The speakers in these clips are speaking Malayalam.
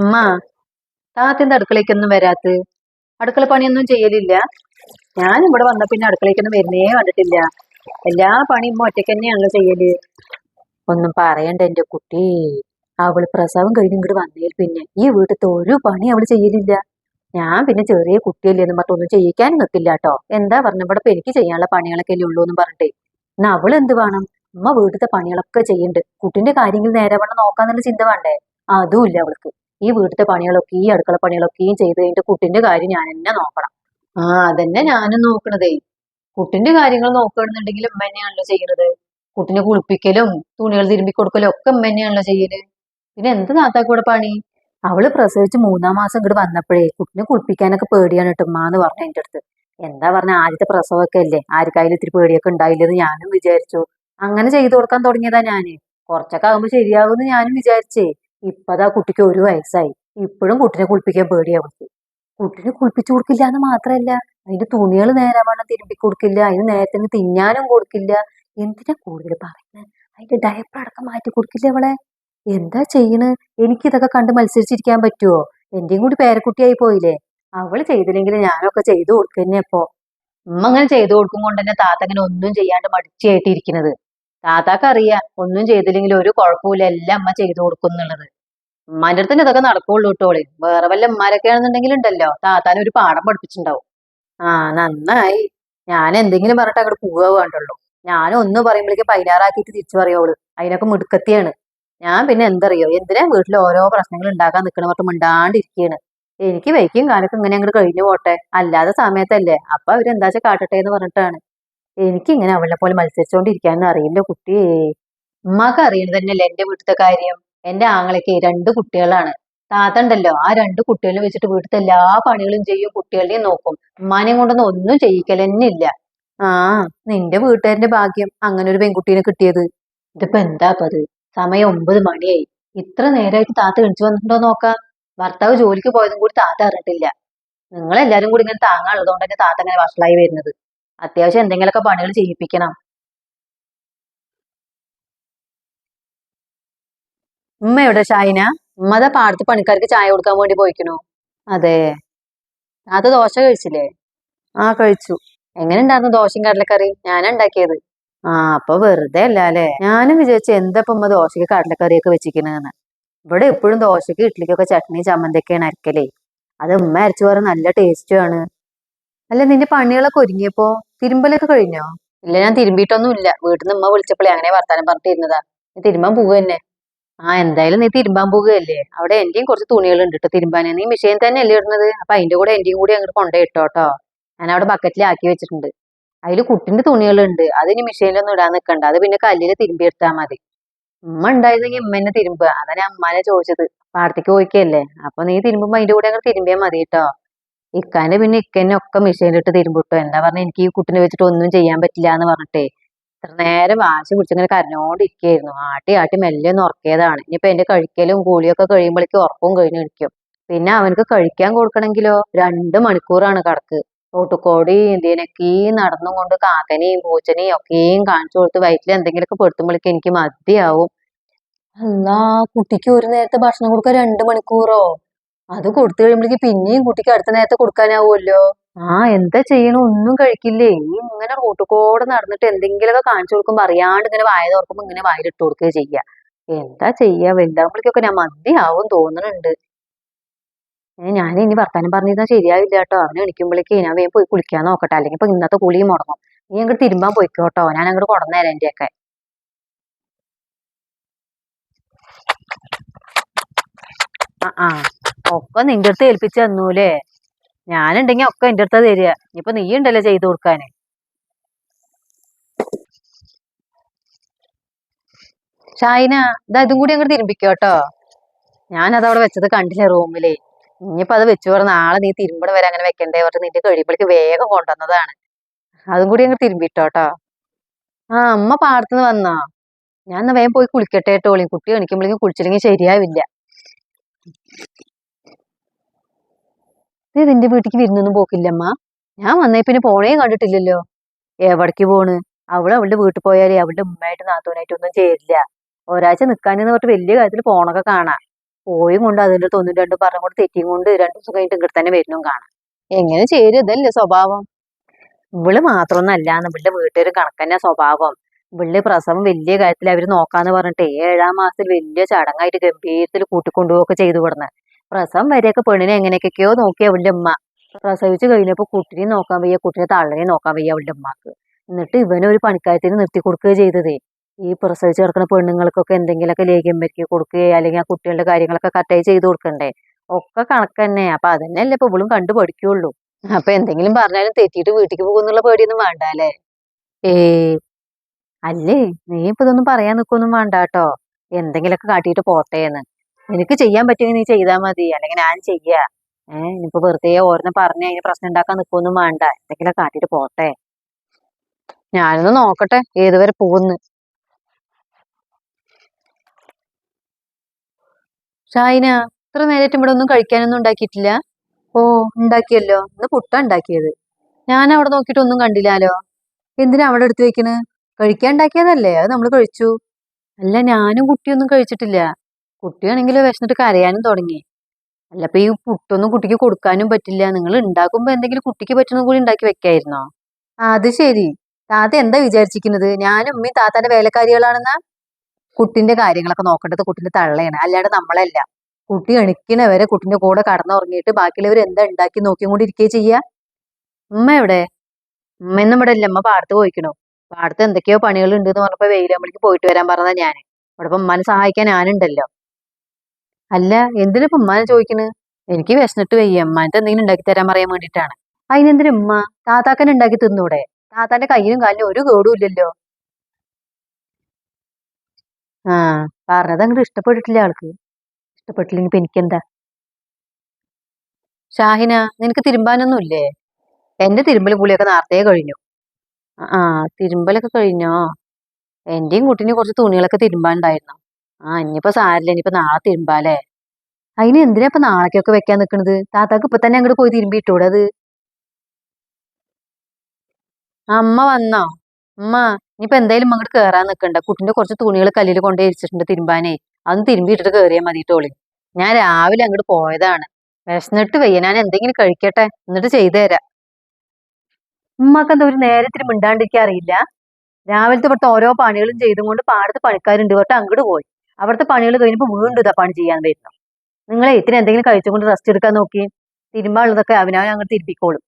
ഉമ്മ താത്തിന്റെ അടുക്കളയ്ക്കൊന്നും വരാത്ത? അടുക്കള പണിയൊന്നും ചെയ്യലില്ല. ഞാൻ ഇവിടെ വന്ന പിന്നെ അടുക്കളയ്ക്കൊന്നും വരുന്നേ കണ്ടിട്ടില്ല. എല്ലാ പണിയും ഉമ്മ ഒറ്റയ്ക്ക് തന്നെയാണല്ലോ ചെയ്യൽ. ഒന്നും പറയണ്ട എന്റെ കുട്ടി. അവൾ പ്രസവം കഴിഞ്ഞ് ഇങ്ങോട്ട് വന്നേൽ പിന്നെ ഈ വീട്ടിലത്തെ ഒരു പണി അവൾ ചെയ്യലില്ല. ഞാൻ പിന്നെ ചെറിയ കുട്ടിയല്ലേ എന്ന് പറഞ്ഞിട്ട് ഒന്നും ചെയ്യിക്കാൻ നിൽക്കില്ല കേട്ടോ. എന്താ പറഞ്ഞ? ഇവിടെ ഇപ്പൊ എനിക്ക് ചെയ്യാനുള്ള പണികളൊക്കെ അല്ലേ ഉള്ളൂ എന്ന് പറഞ്ഞിട്ടേ. എന്നാ അവൾ എന്ത് വേണം? ഉമ്മ വീട്ടിലത്തെ പണികളൊക്കെ ചെയ്യുന്നുണ്ട്. കുട്ടിന്റെ കാര്യങ്ങൾ നേരെ വേണം നോക്കാന്നുള്ള ചിന്ത വേണ്ടേ? അതും ഇല്ല അവൾക്ക്. ഈ വീട്ടിലെ പണികളൊക്കെ ഈ അടുക്കള പണികളൊക്കെയും ചെയ്ത് കഴിഞ്ഞിട്ട് കുട്ടിന്റെ കാര്യം ഞാൻ തന്നെ നോക്കണം. ആ അതന്നെ ഞാനും നോക്കണതേ. കുട്ടിന്റെ കാര്യങ്ങൾ നോക്കുകയാണെന്നുണ്ടെങ്കിൽ ഉമ്മ തന്നെയാണല്ലോ ചെയ്യണത്. കുട്ടിനെ കുളിപ്പിക്കലും തുണികൾ തിരുമ്പി കൊടുക്കലും ഒക്കെ ഉമ്മ തന്നെയാണല്ലോ ചെയ്യൽ. പിന്നെ എന്ത് താത്താക്കൂടെ പണി? അവൾ പ്രസവിച്ച് മൂന്നാം മാസം ഇങ്ങോട്ട് വന്നപ്പോഴേ കുട്ടിനെ കുളിപ്പിക്കാനൊക്കെ പേടിയാണ് ഉമ്മ എന്ന് പറഞ്ഞു എന്റെ അടുത്ത്. എന്താ പറഞ്ഞ ആദ്യത്തെ പ്രസവമൊക്കെ അല്ലേ? ആർക്കായാലും ഇത്തിരി പേടിയൊക്കെ ഉണ്ടായില്ലെന്ന് ഞാനും വിചാരിച്ചു. അങ്ങനെ ചെയ്തു കൊടുക്കാൻ തുടങ്ങിയതാ ഞാൻ. കുറച്ചൊക്കെ ആകുമ്പോ ശരിയാകുമെന്ന് ഞാനും വിചാരിച്ചേ. ഇപ്പതാ കുട്ടിക്ക് ഒരു വയസ്സായി. ഇപ്പോഴും കുട്ടിനെ കുളിപ്പിക്കാൻ പേടിയാ അവൾക്ക്. കുട്ടിനെ കുളിപ്പിച്ചു കൊടുക്കില്ല എന്ന് മാത്രല്ല അതിന്റെ തുണികൾ നേരെ വേണം തിരുമ്പി കൊടുക്കില്ല അതിന് നേരത്തിന് തിന്നാനും കൊടുക്കില്ല. എന്തിനാ കൂടുതൽ പറയുന്നത് അതിന്റെ ഡയപ്പർ അടക്കം മാറ്റി കൊടുക്കില്ല അവളെ? എന്താ ചെയ്യണ്? എനിക്ക് ഇതൊക്കെ കണ്ട് മത്സരിച്ചിരിക്കാൻ പറ്റുമോ എന്റെയും കൂടി പേരക്കുട്ടിയായി പോയില്ലേ? അവൾ ചെയ്തില്ലെങ്കിൽ ഞാനൊക്കെ ചെയ്തു കൊടുക്കന്നെ ഇപ്പോ ഉമ്മ അങ്ങനെ ചെയ്തു കൊടുക്കും കൊണ്ട് തന്നെ താത്ത അങ്ങനെ ഒന്നും ചെയ്യാണ്ട് മടിച്ചായിട്ടിരിക്കുന്നത് താത്താക്ക് ഒന്നും ചെയ്തില്ലെങ്കിൽ ഒരു കുഴപ്പമില്ല എല്ലാം അമ്മ ചെയ്തു കൊടുക്കും എന്നുള്ളത്. ഉമ്മാന്റെ അടുത്ത് ഇതൊക്കെ നടക്കുള്ളൂ കേട്ടോളെ വേറെ വല്ല ഉമ്മാരൊക്കെ ആണെന്നുണ്ടെങ്കിൽ ഉണ്ടല്ലോ താത്താൻ ഒരു പാഠം പഠിപ്പിച്ചിട്ടുണ്ടാവും. ആ നന്നായി. ഞാൻ എന്തെങ്കിലും പറഞ്ഞിട്ട് അങ്ങോട്ട് പോവുക വേണ്ടുള്ളൂ. ഞാൻ ഒന്ന് പറയുമ്പോഴേക്ക് പതിനാറാക്കിയിട്ട് തിരിച്ചു പറയുള്ളൂ അതിനൊക്കെ മിടുക്കത്തിയാണ്. ഞാൻ പിന്നെ എന്തറിയോ? എന്തിനാ വീട്ടിൽ ഓരോ പ്രശ്നങ്ങൾ ഉണ്ടാക്കാൻ നിൽക്കണ പറഞ്ഞിട്ട് മിണ്ടാണ്ടിരിക്കുകയാണ് എനിക്ക് വൈക്കും കാലൊക്കെ ഇങ്ങനെ അങ്ങോട്ട് കഴിഞ്ഞു പോട്ടെ. അല്ലാതെ സമയത്തല്ലേ. അപ്പൊ അവരെന്താ വെച്ചാൽ കാട്ടട്ടെ എന്ന് പറഞ്ഞിട്ടാണ്. എനിക്ക് ഇങ്ങനെ അവളെ പോലെ മത്സരിച്ചുകൊണ്ടിരിക്കാനൊന്നും അറിയില്ല കുട്ടി ഉമ്മാക്ക് അറിയണത് തന്നെയല്ലേ എന്റെ വീട്ടിലത്തെ കാര്യം. എന്റെ ആങ്ങളൊക്കെ രണ്ട് കുട്ടികളാണ്. താത്ത ഉണ്ടല്ലോ ആ രണ്ട് കുട്ടികളെ വെച്ചിട്ട് വീട്ടിലത്തെ എല്ലാ പണികളും ചെയ്യും കുട്ടികളുടെയും നോക്കും. ഉമ്മാനെയും കൊണ്ടൊന്നും ഒന്നും ചെയ്യിക്കൽ തന്നെ ഇല്ല ആ നിന്റെ വീട്ടുകാരന്റെ ഭാഗ്യം അങ്ങനെ ഒരു പെൺകുട്ടീനെ കിട്ടിയത്. ഇതിപ്പോ എന്താ അപ്പത് അത്? സമയം ഒമ്പത് മണിയായി. ഇത്ര നേരമായിട്ട് താത്ത എണിച്ചു വന്നിട്ടുണ്ടോ നോക്കാം. ഭർത്താവ് ജോലിക്ക് പോയതും കൂടി താത്ത അറിഞ്ഞിട്ടില്ല. നിങ്ങളെല്ലാരും കൂടി ഇങ്ങനെ താങ്ങാനുള്ളതുകൊണ്ട് തന്നെ താത്ത അങ്ങനെ വഷളായി വരുന്നത്. അത്യാവശ്യം എന്തെങ്കിലുമൊക്കെ പണികൾ ചെയ്യിപ്പിക്കണം. ഉമ്മ എവിടെ ഷായിന ഉമ്മത പാടത്ത് പണിക്കാർക്ക് ചായ കൊടുക്കാൻ വേണ്ടി പോയിക്കണു. അതെ. അത് ദോശ കഴിച്ചില്ലേ? ആ കഴിച്ചു. എങ്ങനെ ഉണ്ടായിരുന്നു ദോശയും കടലക്കറി? ഞാനാ ഉണ്ടാക്കിയത്. ആ അപ്പൊ വെറുതെ അല്ല അല്ലേ? ഞാനും വിചാരിച്ചു എന്താ ഇപ്പൊ ഉമ്മ ദോശക്ക് കടലക്കറിയൊക്കെ വെച്ചിരിക്കണെന്ന് ഇവിടെ എപ്പോഴും ദോശയ്ക്ക് ഇഡ്ഡലിക്കൊക്കെ ചട്നി ചമ്മന്തിയൊക്കെയാണ് അരക്കലേ. അത് ഉമ്മ അരച്ചു പറഞ്ഞ നല്ല ടേസ്റ്റും ആണ്. അല്ല നിന്റെ പണികളൊക്കെ ഒരുങ്ങിയപ്പോ തിരുമ്പലൊക്കെ കഴിഞ്ഞോ? ഇല്ല ഞാൻ തിരുമ്പിയിട്ടൊന്നും ഇല്ല വീട്ടിൽ നിന്ന് ഉമ്മ വിളിച്ചപ്പോഴേ അങ്ങനെ വർത്താനം പറഞ്ഞിട്ടിരുന്നതാ. തിരുമ്പാൻ പോവുക തന്നെ ആ എന്തായാലും നീ തിരുമ്പാൻ പോവുകയല്ലേ? അവിടെ എന്റെയും കുറച്ച് തുണികൾ ഉണ്ട് കേട്ടോ തിരുമ്പാൻ നീ മെഷീൻ തന്നെ അല്ലേ ഇടുന്നത്? അപ്പൊ അതിന്റെ കൂടെ എന്റെയും കൂടി അങ്ങോട്ട് കൊണ്ടേ ഇട്ടോ കേട്ടോ ഞാൻ അവിടെ ബക്കറ്റിൽ ആക്കി വെച്ചിട്ടുണ്ട്. അതിൽ കുട്ടിന്റെ തുണികളുണ്ട്. അത് ഇനി മെഷീനിലൊന്നും ഇടാൻ നിൽക്കണ്ട അത് പിന്നെ കല്ലിൽ തിരുമ്പി എടുത്താൽ മതി. ഉമ്മ ഉണ്ടായിരുന്നെങ്കിൽ ഉമ്മ തന്നെ തിരുമ്പുക. അതാ ഞാൻ അമ്മാനെ ചോദിച്ചത്. പാടത്തേക്ക് പോയിക്കല്ലേ അപ്പൊ നീ തിരുമ്പുമ്പോ അതിന്റെ കൂടെ അങ്ങോട്ട് തിരുമ്പിയാൽ മതി കേട്ടോ ഇക്കാന്റെ പിന്നെ ഇക്കന്നെ ഒക്കെ മെഷീനിലിട്ട് തിരുമ്പിട്ടോ. എന്താ പറഞ്ഞ? എനിക്ക് ഈ കുട്ടിനെ വെച്ചിട്ട് ഒന്നും ചെയ്യാൻ പറ്റില്ല എന്ന് പറഞ്ഞിട്ടേ. ഇത്ര നേരം വാശി പിടിച്ചിങ്ങനെ കരഞ്ഞോണ്ടിരിക്കുകയായിരുന്നു ആട്ടി ആട്ടി മെല്ലെ ഉറക്കിയതാണ്. ഇനിയിപ്പോ എന്റെ കഴിക്കലും കൂലിയൊക്കെ കഴിയുമ്പോഴേക്കും ഉറക്കവും കഴിഞ്ഞിരിക്കും പിന്നെ അവനക്ക് കഴിക്കാൻ കൊടുക്കണമെങ്കിലോ രണ്ട് മണിക്കൂറാണ് കടക്ക് തോട്ടുക്കോടി ഇതിനൊക്കെ നടന്നും കൊണ്ട് കാക്കനെയും പൂച്ചനെയും ഒക്കെയും കാണിച്ചു കൊടുത്ത് വയറ്റിൽ എന്തെങ്കിലുമൊക്കെ പെടുത്തുമ്പോഴേക്കും എനിക്ക് മതിയാവും. എന്നാ കുട്ടിക്ക് ഒരു നേരത്തെ ഭക്ഷണം കൊടുക്കാൻ രണ്ട് മണിക്കൂറോ? അത് കൊടുത്തു കഴിയുമ്പോഴേക്ക് പിന്നെയും കുട്ടിക്ക് അടുത്ത നേരത്തെ കൊടുക്കാനാവുമല്ലോ. ആ എന്താ ചെയ്യണ? ഒന്നും കഴിക്കില്ലേ? ഈ ഇങ്ങനെ റോട്ടുകൂടെ നടന്നിട്ട് എന്തെങ്കിലുമൊക്കെ കാണിച്ചു കൊടുക്കുമ്പോ അറിയാണ്ട് ഇങ്ങനെ വായ തുറക്കുമ്പോ ഇങ്ങനെ വായിലിട്ട് കൊടുക്കുക ചെയ്യാ. എന്താ ചെയ്യാ? വലുതാകുമ്പോഴേക്കൊക്കെ ഞാൻ മതിയാവും തോന്നുന്നുണ്ട് ഞാൻ ഇനി വർത്താനം പറഞ്ഞിരുന്നാ ശരിയാവില്ല കേട്ടോ. അവനെ എണിക്കുമ്പോഴേക്ക് ഞാൻ വേഗം പോയി കുളിക്കാൻ നോക്കട്ടെ. അല്ലെങ്കിൽ ഇപ്പൊ ഇന്നത്തെ കുളിയും മുടങ്ങും. നീ അങ്ങോട്ട് തിരുമ്പാൻ പോയിക്കോട്ടോ. ഞാൻ അങ്ങോട്ട് കൊടന്നേരാ എന്റെ ഒക്കെ ആ ആ. ഒക്കെ നിന്റെ അടുത്ത് ഏൽപ്പിച്ചു തന്നൂലേ? ഞാനുണ്ടെങ്കി ഒക്കെ എന്റെ അടുത്താ തരിക. ഇനിയിപ്പൊ നീ ഉണ്ടല്ലോ ചെയ്തു കൊടുക്കാന്. ഷായിന ഇതാ ഇതും കൂടി അങ്ങോട്ട് തിരുമ്പിക്കോട്ടോ ഞാൻ അത് അവിടെ വെച്ചത് കണ്ടില്ല റൂമിലേ. ഇനിയിപ്പോ അത് വെച്ചു പറഞ്ഞ നാളെ നീ തിരുമ്പട വരെ അങ്ങനെ വെക്കണ്ടേ പറഞ്ഞ് നിന്റെ കഴിയുമ്പോഴേക്ക് വേഗം കൊണ്ടുവന്നതാണ്. അതും കൂടി അങ്ങ് തിരുമ്പിട്ടോട്ടോ ആ അമ്മ പാടത്തുനിന്ന് വന്നോ? ഞാൻ വേഗം പോയി കുളിക്കട്ടെ കേട്ടോളി കുട്ടി എണിക്കുമ്പോഴേക്കും കുളിച്ചില്ലെങ്കിൽ ശരിയാവില്ല. നീ നിന്റെ വീട്ടിക്ക് വിരുന്നൊന്നും പോക്കില്ലമ്മ. ഞാൻ വന്നേ പിന്നെ പോണേ കണ്ടിട്ടില്ലല്ലോ. എവിടേക്ക് പോണ്? അവൾ അവളുടെ വീട്ടിൽ പോയാലേ അവളുടെ ഉമ്മയായിട്ട് നാത്തൂനായിട്ട് ഒന്നും ചേരില്ല. ഒരാഴ്ച നിക്കാനെന്ന് പറഞ്ഞിട്ട് വലിയ കാര്യത്തിൽ പോണൊക്കെ കാണാം. പോയും കൊണ്ട് അതിന്റെ തൊന്നും രണ്ടും പറഞ്ഞും കൊണ്ട് തെറ്റിയും കൊണ്ട് രണ്ടു ദിവസം കഴിഞ്ഞിട്ട് ഇങ്ങോട്ട് തന്നെ വരുന്നു കാണാം. എങ്ങനെ ചേരും? ഇതല്ലേ സ്വഭാവം. ഇവൾ മാത്രമൊന്നും അല്ലാന്ന് ഇവളുടെ വീട്ടുകാർ കണക്കന്നെ സ്വഭാവം. ഇവളുടെ പ്രസവം വലിയ കാര്യത്തിൽ അവർ നോക്കാന്ന് പറഞ്ഞിട്ട് ഏഴാം മാസത്തിൽ വലിയ ചടങ്ങായിട്ട് ഗംഭീരത്തിൽ കൂട്ടിക്കൊണ്ടുപോകൊക്കെ ചെയ്തു വിടുന്നെ പ്രസവം വരെയൊക്കെ പെണ്ണിനെ എങ്ങനെയൊക്കെയോ നോക്കി അവളുടെ ഉമ്മ. പ്രസവിച്ച് കഴിഞ്ഞപ്പോ കുട്ടിനെ നോക്കാൻ വയ്യ കുട്ടിനെ തള്ളനെ നോക്കാൻ വയ്യ അവളുടെ ഉമ്മക്ക്. എന്നിട്ട് ഇവനെ ഒരു പണിക്കാരത്തിന് നിർത്തി കൊടുക്കുകയോ ചെയ്തതേ. ഈ പ്രസവിച്ച് കിടക്കുന്ന പെണ്ണുങ്ങൾക്കൊക്കെ എന്തെങ്കിലുമൊക്കെ ലേഖ്യം പറ്റി കൊടുക്കുകയോ അല്ലെങ്കിൽ ആ കുട്ടികളുടെ കാര്യങ്ങളൊക്കെ കട്ടായി ചെയ്തു കൊടുക്കണ്ടേ? ഒക്കെ കണക്ക് തന്നെ. അപ്പൊ അതന്നെയല്ലേ ഇപ്പൊ ഇവളും കണ്ടു പഠിക്കുള്ളൂ അപ്പൊ എന്തെങ്കിലും പറഞ്ഞാലും തെറ്റിയിട്ട് വീട്ടിലേക്ക് പോകുന്നുള്ള പേടിയൊന്നും വേണ്ട അല്ലേ? ഏ അല്ലേ? നീ ഇപ്പൊ ഇതൊന്നും പറയാൻ നിൽക്കൊന്നും വേണ്ട കേട്ടോ. എന്തെങ്കിലുമൊക്കെ കാട്ടിയിട്ട് പോട്ടെ എന്ന് നിനക്ക് ചെയ്യാൻ പറ്റുമെങ്കിൽ നീ ചെയ്താൽ മതി. അല്ലെങ്കിൽ ഞാൻ ചെയ്യാ. ഏഹ് ഇനിയിപ്പോ വെറുതെ ഓരോന്ന് പറഞ്ഞ് അതിന് പ്രശ്നം ഉണ്ടാക്കാൻ നിൽക്കൊന്നും വേണ്ട. എന്തെങ്കിലും കാട്ടിട്ട് പോട്ടെ. ഞാനൊന്ന് നോക്കട്ടെ ഏതുവരെ പോകുന്നു ഷായിന ഇത്ര നേരിട്ട് ഇവിടെ ഒന്നും കഴിക്കാനൊന്നും ഉണ്ടാക്കിയിട്ടില്ല. ഓ ഉണ്ടാക്കിയല്ലോ. ഇന്ന് പുട്ട ഉണ്ടാക്കിയത്. ഞാൻ അവിടെ നോക്കിയിട്ട് ഒന്നും കണ്ടില്ലാലോ. എന്തിനാ അവിടെ എടുത്തു വെക്കണ്? കഴിക്കാൻ ഉണ്ടാക്കിയതല്ലേ. അത് നമ്മൾ കഴിച്ചു. അല്ല ഞാനും കുട്ടിയൊന്നും കഴിച്ചിട്ടില്ല. കുട്ടിയാണെങ്കിൽ വിശന്നിട്ട് കരയാനും തുടങ്ങി. അല്ല അപ്പൊ ഈ പുട്ടൊന്നും കുട്ടിക്ക് കൊടുക്കാനും പറ്റില്ല. നിങ്ങൾ ഉണ്ടാക്കുമ്പോ എന്തെങ്കിലും കുട്ടിക്ക് പറ്റുന്ന കൂടി ഉണ്ടാക്കി വെക്കായിരുന്നോ? അത് ശരി. താത്ത എന്താ വിചാരിച്ചിരിക്കുന്നത്? ഞാനും ഉമ്മയും താത്താന്റെ വേലക്കാരികളാണെന്നാ? കുട്ടിന്റെ കാര്യങ്ങളൊക്കെ നോക്കേണ്ടത് കുട്ടിന്റെ തള്ളയാണ്. അല്ലാണ്ട് നമ്മളല്ല. കുട്ടി എണിക്കണ വരെ കുട്ടിന്റെ കൂടെ കടന്നുറങ്ങിയിട്ട് ബാക്കിയുള്ളവർ എന്താ ഉണ്ടാക്കി നോക്കിയും കൂടി ഇരിക്കേ ചെയ്യാ? ഉമ്മ എവിടെ? ഉമ്മ ഇവിടെ ഇല്ല. ഉമ്മ പാടത്ത് പോയിക്കണോ. പാടത്ത് എന്തൊക്കെയോ പണികൾ ഉണ്ട് എന്ന് പറഞ്ഞപ്പോ വെയിലാകുമ്പോഴേക്ക് പോയിട്ട് വരാൻ പറഞ്ഞതാ ഞാൻ ഇവിടെ ഉമ്മനെ ഉമ്മാനെ സഹായിക്കാൻ ഞാനുണ്ടല്ലോ അല്ല എന്തിനാ ഇപ്പൊ ഉമ്മാനെ ചോദിക്കണ്? എനിക്ക് വിശന്നിട്ട് വയ്യ. ഉമ്മാനത്തെ എന്തെങ്കിലും ഉണ്ടാക്കി തരാൻ പറയാൻ വേണ്ടിയിട്ടാണ്. അതിനെന്തിനു ഉമ്മ? താത്താക്കൻ ഉണ്ടാക്കി തിന്നൂടെ? താത്താന്റെ കയ്യിലും കാലിനും ഒരു കേടും ഇല്ലല്ലോ. ആ പറഞ്ഞത് അങ്ങോട്ട് ഇഷ്ടപ്പെട്ടിട്ടില്ല ആൾക്ക്. ഇഷ്ടപ്പെട്ടില്ലെങ്കിൽ എനിക്കെന്താ? ഷാഹിന നിനക്ക് തിരുമ്പാനൊന്നും ഇല്ലേ? എന്റെ തിരുമ്പൽ കുളിയൊക്കെ നേരത്തെ കഴിഞ്ഞു. ആ തിരുമ്പലൊക്കെ കഴിഞ്ഞോ? എന്റെയും കുട്ടീനെയും കുറച്ച് തുണികളൊക്കെ തിരുമ്പാനുണ്ടായിരുന്നു. ആ ഇനിയിപ്പോ സാരില്ല ഇനിയിപ്പോ നാളെ തിരുമ്പാലേ അതിന് എന്തിനാ ഇപ്പൊ നാളേക്കൊക്കെ വെക്കാൻ നിക്കണത്? താത്താക്ക് ഇപ്പൊ തന്നെ അങ്ങോട്ട് പോയി തിരുമ്പി ഇട്ടൂടത് അമ്മ വന്നോ? അമ്മ ഇനിയിപ്പോ എന്തായാലും അങ്ങോട്ട് കേറാൻ നിക്കണ്ട. കുട്ടിന്റെ കുറച്ച് തുണികൾ കല്ലിൽ കൊണ്ടേ ഇരിച്ചിട്ടുണ്ട് തിരുമ്പാനേ. അതൊന്ന് തിരുമ്പിയിട്ടിട്ട് കേറിയാൽ മതി ടോളി ഞാൻ രാവിലെ അങ്ങോട്ട് പോയതാണ്. വിശന്നിട്ട് വയ്യ. ഞാൻ എന്തെങ്കിലും കഴിക്കട്ടെ. എന്നിട്ട് ചെയ്തു തരാം. ഉമ്മക്ക് എന്താ ഒരു നേരത്തിന് മിണ്ടാണ്ടിരിക്കാൻ അറിയില്ല. രാവിലത്തെ ഇവിടുത്തെ ഓരോ പണികളും ചെയ്തും കൊണ്ട് പാടത്ത് പണിക്കാരുണ്ട്. തൊട്ട് അങ്ങോട്ട് പോയി. അവിടുത്തെ പണികൾ കഴിഞ്ഞപ്പോൾ വീണ്ടും ഇതാ പണി ചെയ്യാൻ വരുന്നു. നിങ്ങളെ ഇത്തിന് എന്തെങ്കിലും കഴിച്ചുകൊണ്ട് റെസ്റ്റ് എടുക്കാൻ നോക്കി തിരുമ്പാനുള്ളതൊക്കെ അവനവൻ അങ്ങോട്ട് തിരുപ്പിക്കോളും.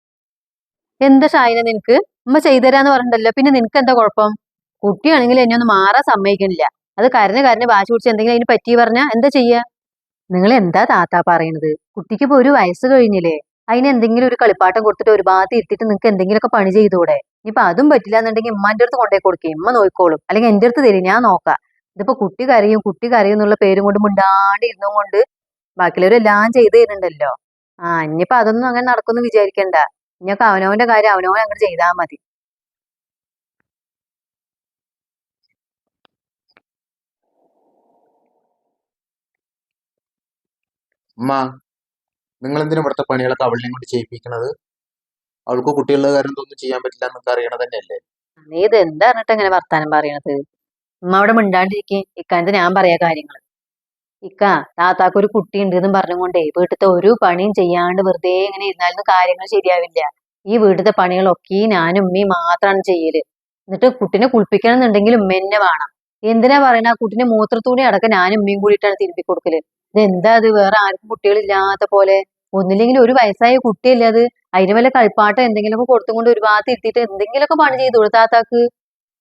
എന്താ ഷായന നിനക്ക്? ഉമ്മ ചെയ്തുതരാന്ന് പറഞ്ഞിട്ടല്ലോ പിന്നെ നിനക്ക് എന്താ കുഴപ്പം? കുട്ടിയാണെങ്കിൽ എന്നെ ഒന്ന് മാറാൻ സമ്മതിക്കണില്ല. അത് കരഞ്ഞ് കരഞ്ഞ് വാശി പിടിച്ച് എന്തെങ്കിലും അതിന് പറ്റി പറഞ്ഞാ എന്താ ചെയ്യുക നിങ്ങൾ എന്താ താത്ത പറയണത്? കുട്ടിക്ക് ഇപ്പൊ ഒരു വയസ്സ് കഴിഞ്ഞില്ലേ? അതിന് എന്തെങ്കിലും ഒരു കളിപ്പാട്ടം കൊടുത്തിട്ട് ഒരു ഭാഗത്ത് ഇരുത്തിട്ട് നിങ്ങൾക്ക് എന്തെങ്കിലുമൊക്കെ പണി ചെയ്തൂടെ? ഇനിയിപ്പൊ അതും പറ്റില്ല എന്നുണ്ടെങ്കിൽ ഉമ്മാന്റെ അടുത്ത് കൊണ്ടുപോയി കൊടുക്കുക ഉമ്മ നോക്കിക്കോളും അല്ലെങ്കിൽ എന്റെ അടുത്ത് തരും. ഞാൻ നോക്കാം. ഇതിപ്പോ കുട്ടി കരയും കുട്ടി കരയും എന്നുള്ള പേരും കൊണ്ട് മിണ്ടാണ്ട് ഇരുന്നും കൊണ്ട് ബാക്കിയുള്ളവരെല്ലാം ചെയ്തു തരുന്നുണ്ടല്ലോ. ആ ഇനിയിപ്പൊ അതൊന്നും അങ്ങനെ നടക്കുമെന്ന് വിചാരിക്കണ്ട. ഇനിയൊക്കെ അവനവന്റെ കാര്യം അവനവൻ അങ്ങനെ ചെയ്താൽ മതി. അമ്മ നിങ്ങൾ എന്തിനാ ഇവിടുത്തെ പണികളൊക്കെ അവളിനെ കൊണ്ട് ചെയ്യിപ്പിക്കണത്? അവൾക്ക് കുട്ടികളുടെ കാര്യം ഒന്നും ചെയ്യാൻ പറ്റില്ല എന്നൊക്കെ അറിയണത് തന്നെയല്ലേ നീ ഇത് എന്താ പറഞ്ഞിട്ട് ഇങ്ങനെ വർത്താനം പറയണത്? ഉമ്മ അവിടെ മിണ്ടാണ്ടിരിക്കെ. ഇക്കാനത്ത് ഞാൻ പറയാ കാര്യങ്ങൾ ഇക്ക താത്താക്ക് ഒരു കുട്ടി ഉണ്ട് എന്നും പറഞ്ഞുകൊണ്ടേ വീട്ടിലത്തെ ഒരു പണിയും ചെയ്യാണ്ട് വെറുതെ ഇങ്ങനെ ഇരുന്നാലും കാര്യങ്ങൾ ശരിയാവില്ല. ഈ വീട്ടിലത്തെ പണികളൊക്കെ ഞാനും ഉമ്മയും മാത്രമാണ് ചെയ്യൽ. എന്നിട്ട് കുട്ടിനെ കുളിപ്പിക്കണം എന്നുണ്ടെങ്കിൽ ഉമ്മ എന്നെ വേണം. എന്തിനാ പറയണ? ആ കുട്ടിന്റെ മൂത്രത്തൂണി അടക്കം ഞാനും ഉമ്മയും കൂടിയിട്ടാണ് തിരുമ്പി കൊടുക്കൽ. ഇതെന്താ അത്? വേറെ ആർക്കും കുട്ടികളില്ലാത്ത പോലെ. ഒന്നില്ലെങ്കിലും ഒരു വയസ്സായ കുട്ടിയല്ലേ അത്? അതിന് വല്ല കളിപ്പാട്ടം എന്തെങ്കിലുമൊക്കെ കൊടുത്തുകൊണ്ട് ഒരു ഭാഗത്ത് ഇരുത്തിയിട്ട് എന്തെങ്കിലുമൊക്കെ പണി ചെയ്തു കൊടുത്തു താത്താക്ക്.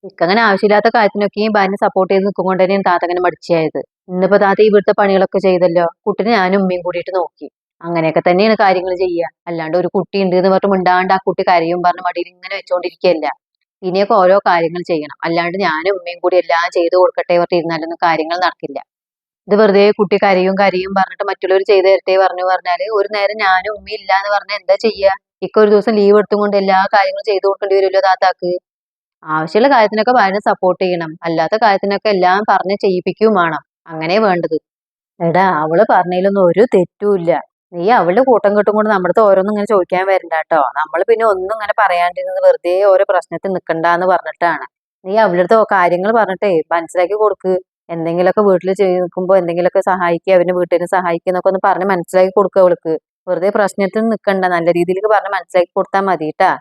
ഇക്കങ്ങനെ ആവശ്യമില്ലാത്ത കാര്യത്തിനൊക്കെയും ഭാര്യ സപ്പോർട്ട് ചെയ്ത് നിൽക്കും തന്നെയാണ് താത്ത അങ്ങനെ മടിച്ചായത്. ഇന്നിപ്പോ താത്ത ഇവിടുത്തെ പണികളൊക്കെ ചെയ്തല്ലോ. കുട്ടിനെ ഞാനും ഉമ്മയും കൂടിയിട്ട് നോക്കി. അങ്ങനെയൊക്കെ തന്നെയാണ് കാര്യങ്ങൾ ചെയ്യുക അല്ലാണ്ട് ഒരു കുട്ടി ഉണ്ട് എന്ന് പറഞ്ഞിട്ട് മിണ്ടാണ്ട് ആ കുട്ടി കരയും പറഞ്ഞ് മടിയിൽ ഇങ്ങനെ വെച്ചോണ്ടിരിക്കുകയല്ല ഇനിയൊക്കെ ഓരോ കാര്യങ്ങൾ ചെയ്യണം. അല്ലാണ്ട് ഞാനും ഉമ്മയും കൂടി എല്ലാം ചെയ്ത് കൊടുക്കട്ടെ പറഞ്ഞിരുന്നാലൊന്നും കാര്യങ്ങൾ നടക്കില്ല. ഇത് വെറുതെ കുട്ടി കരയും കരയും പറഞ്ഞിട്ട് മറ്റുള്ളവർ ചെയ്തു തരട്ടെ പറഞ്ഞു പറഞ്ഞാൽ ഒരു നേരം ഞാനും ഉമ്മയും ഇല്ല എന്ന് പറഞ്ഞാൽ എന്താ ചെയ്യുക ഇക്കൊരു ദിവസം ലീവ് എടുത്തുകൊണ്ട് എല്ലാ കാര്യങ്ങളും ചെയ്തു കൊടുക്കേണ്ടി വരുമല്ലോ താത്താക്ക്? ആവശ്യമുള്ള കാര്യത്തിനൊക്കെ ഭയങ്കര സപ്പോർട്ട് ചെയ്യണം. അല്ലാത്ത കാര്യത്തിനൊക്കെ എല്ലാം പറഞ്ഞ് ചെയ്യിപ്പിക്കുകയും വേണം. അങ്ങനെ വേണ്ടത്. എടാ അവൾ പറഞ്ഞതിലൊന്നും ഒരു തെറ്റുമില്ല നീ അവളുടെ കൂട്ടം കിട്ടും കൊണ്ട് നമ്മുടെ ഓരോന്നും ഇങ്ങനെ ചോദിക്കാൻ വരണ്ട കേട്ടോ. നമ്മൾ പിന്നെ ഒന്നും ഇങ്ങനെ പറയാണ്ടിരുന്നത് വെറുതെ ഓരോ പ്രശ്നത്തിൽ നിൽക്കണ്ടെന്ന് പറഞ്ഞിട്ടാണ്. നീ അവളുടെ അടുത്ത് കാര്യങ്ങൾ പറഞ്ഞിട്ടേ മനസ്സിലാക്കി കൊടുക്ക്. എന്തെങ്കിലുമൊക്കെ വീട്ടിൽ നിൽക്കുമ്പോൾ എന്തെങ്കിലുമൊക്കെ സഹായിക്കുക അവന്റെ വീട്ടിൽ സഹായിക്കുക എന്നൊക്കെ ഒന്ന് പറഞ്ഞ് മനസ്സിലാക്കി കൊടുക്കുക അവൾക്ക്. വെറുതെ പ്രശ്നത്തിൽ നിൽക്കണ്ട നല്ല രീതിയിൽ പറഞ്ഞ് മനസ്സിലാക്കി കൊടുത്താൽ മതി ട്ടാ